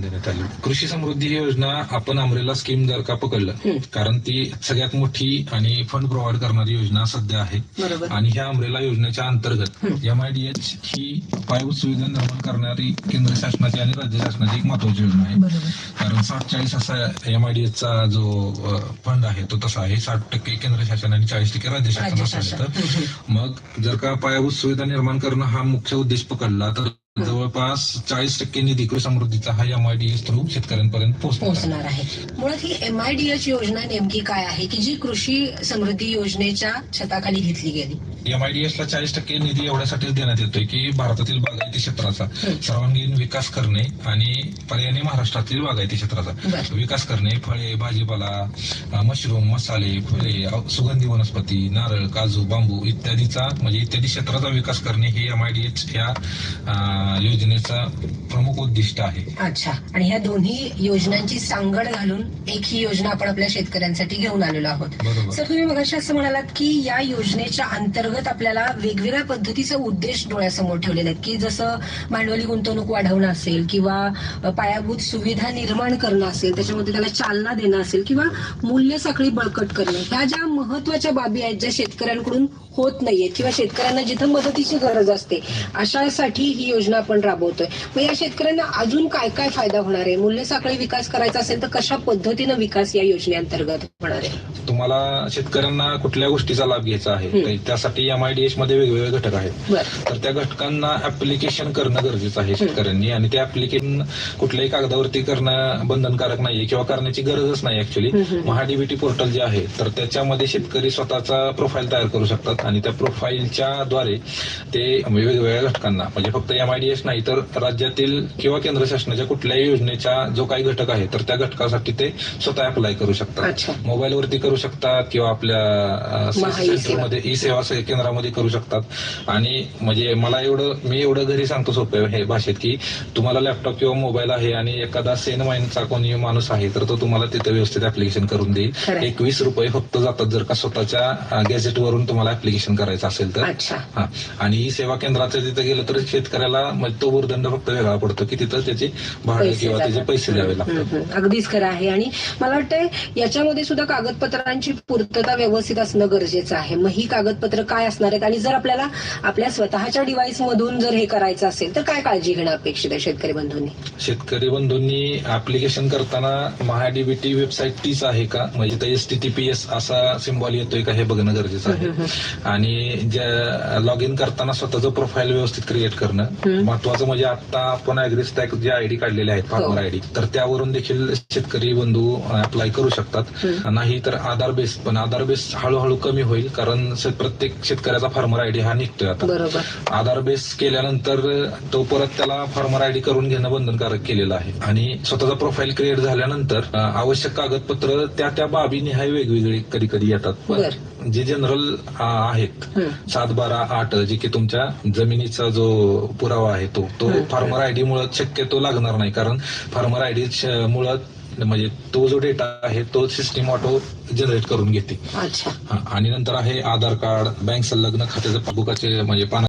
देण्यात आली. कृषी समृद्धी ही योजना आपण अमरेला स्कीम जर का पकडलं कारण ती सगळ्यात मोठी आणि फंड प्रोव्हाइड करणारी योजना सध्या आहे. आणि ह्या अमरेला योजनेच्या अंतर्गत एमआयडीएच ही पायाभूत सुविधा निर्माण करणारी केंद्र शासनाची आणि राज्य शासनाची एक महत्वाची योजना आहे. कारण साठ चाळीस असा एमआयडीएचचा जो फंड आहे तो तसा आहे. साठ टक्के केंद्र शासन आणि चाळीस टक्के राज्य शासन असं तर. मग जर का पायाभूत सुविधा निर्माण करणं हा मुख्य उद्देश पकडला तर जवळपास चाळीस टक्के निधी कृषी समृद्धीचा हा एमआयडीएस थ्रू शेतकऱ्यांपर्यंत पोहोचणार आहे. मुळात ही एमआयडीएच योजना नेमकी काय आहे की जी कृषी समृद्धी योजनेच्या छताखाली घेतली गेली? एमआयडीएस ला चाळीस टक्के निधी एवढ्यासाठीच देण्यात येतोय की भारतातील बागायती क्षेत्राचा सर्वांगीण विकास करणे आणि पर्यायाने महाराष्ट्रातील बागायती क्षेत्राचा. विकास करणे फळे भाजीपाला मशरूम मसाले फुले सुगंधी वनस्पती नारळ काजू बांबू इत्यादीचा म्हणजे इत्यादी क्षेत्राचा विकास करणे हे एमआयडीएच या अ, योजनेचा प्रमुख उद्दिष्ट आहे. अच्छा. आणि ह्या दोन्ही योजनांची सांगड घालून एक ही योजना आपण आपल्या शेतकऱ्यांसाठी घेऊन आलेलो आहोत. सर तुम्ही मगाशी असं म्हणालात की या योजनेच्या अंतर्गत आपल्याला वेगवेगळ्या पद्धतीचे उद्देश डोळ्यासमोर ठेवलेले आहेत की जसं भांडवली गुंतवणूक वाढवणं असेल किंवा पायाभूत सुविधा निर्माण करणं असेल त्याच्यामध्ये त्याला चालना देणं असेल किंवा मूल्य साखळी बळकट करणं ह्या ज्या महत्त्वाच्या बाबी आहेत ज्या शेतकऱ्यांकडून होत नाहीयेत किंवा शेतकऱ्यांना जिथं मदतीची गरज असते अशासाठी ही योजना आपण राबवतोय. मग या शेतकऱ्यांना अजून काय काय फायदा होणार आहे? मूल्य साखळी विकास करायचा असेल तर कशा पद्धतीनं विकास या योजनेअंतर्गत होणार आहे? तुम्हाला शेतकऱ्यांना कुठल्या गोष्टीचा लाभ घ्यायचा आहे? तर त्यासाठी एमआयडीएसमध्ये वेगवेगळे घटक आहेत. तर त्या घटकांना ऍप्लिकेशन करणं गरजेचं आहे शेतकऱ्यांनी आणि ते ऍप्लिकेशन कुठल्याही कागदावरती करणं बंधनकारक नाहीये किंवा करण्याची गरजच नाही ऍक्च्युली महाडीबीटी पोर्टल जे आहे तर त्याच्यामध्ये शेतकरी स्वतःचा प्रोफाईल तयार करू शकतात आणि त्या प्रोफाईलच्या द्वारे ते वेगवेगळ्या घटकांना म्हणजे फक्त एमआयडीएस नाही तर राज्यातील किंवा केंद्र शासनाच्या कुठल्याही योजनेचा जो काही घटक आहे तर त्या घटकासाठी ते स्वतः अप्लाय करू शकतात. मोबाईलवरती करू शकतात. किंवा आपल्या महा ई सेवा. सेंटरमध्ये ई सेवा से- केंद्रामध्ये करू शकतात आणि म्हणजे मला एवढं मी एवढं घरी सांगतो सोपं हे भाषेत की तुम्हाला लॅपटॉप किंवा मोबाईल आहे आणि एखादा सेन माइंडचा कोणी माणूस आहे तर तो तुम्हाला तिथे व्यवस्थित ऍप्लिकेशन करून देईल. एकवीस रुपये फक्त जातात जर का स्वतःच्या गॅझेट वरून तुम्हाला ऍप्लिकेशन करायचं असेल तर हा आणि ई सेवा केंद्राच्या तिथे गेलं तर शेतकऱ्याला म्हणजे तो भूर्दंड फक्त वेगळा पडतो की तिथं त्याचे भाडे किंवा त्याचे. पैसे द्यावे लागतात. अगदीच खरं आहे आणि मला वाटतंय याच्यामध्ये सुद्धा कागदपत्रांची पूर्तता व्यवस्थित असणं गरजेचं आहे. मग ही कागदपत्र काय असणार आहेत? आणि जर आपल्याला आपल्या स्वतःच्या डिव्हाइस मधून जर हे करायचं असेल तर काय काळजी घेणं अपेक्षित आहे शेतकरी बंधूंनी? शेतकरी बंधूंनी ऍप्लिकेशन करताना महाडीबीटी वेबसाईट तीच आहे का? म्हणजे S T T P S असा सिम्बॉल येतोय का हे बघणं गरजेचं आहे. आणि ज्या लॉग इन करताना स्वतःचं प्रोफाईल व्यवस्थित क्रिएट करणं महत्वाचं म्हणजे आता आपण अॅग्रिस्टॅक जे आयडी काढलेले आहेत फार्मर आयडी तर त्यावरून देखील शेतकरी बंधू अप्लाय करू शकतात. नाही तर आधार बेस पण आधार बेस हळूहळू कमी होईल कारण प्रत्येक शेतकऱ्याचा फार्मर आयडी हा निघतोय आता. आधार बेस केल्यानंतर तो परत त्याला फार्मर आयडी करून घेणं बंधनकारक केलेलं आहे. आणि स्वतःचा प्रोफाईल क्रिएट झाल्यानंतर आवश्यक कागदपत्र त्या त्या बाबी निहाय वेगवेगळी कधी कधी येतात. जे जनरल आहेत सात बारा आठ जे की तुमच्या जमिनीचा जो पुरावा आहे तो तो फार्मर आयडी मुळे शक्यतो लागणार नाही कारण फार्मर आयडी मुळे म्हणजे तो जो डेटा आहे तो सिस्टीम ऑटो जनरेट करून घेते. अच्छा. आणि नंतर आहे आधार कार्ड बँक संलग्न खात्याचं पासबुकाचे म्हणजे पाना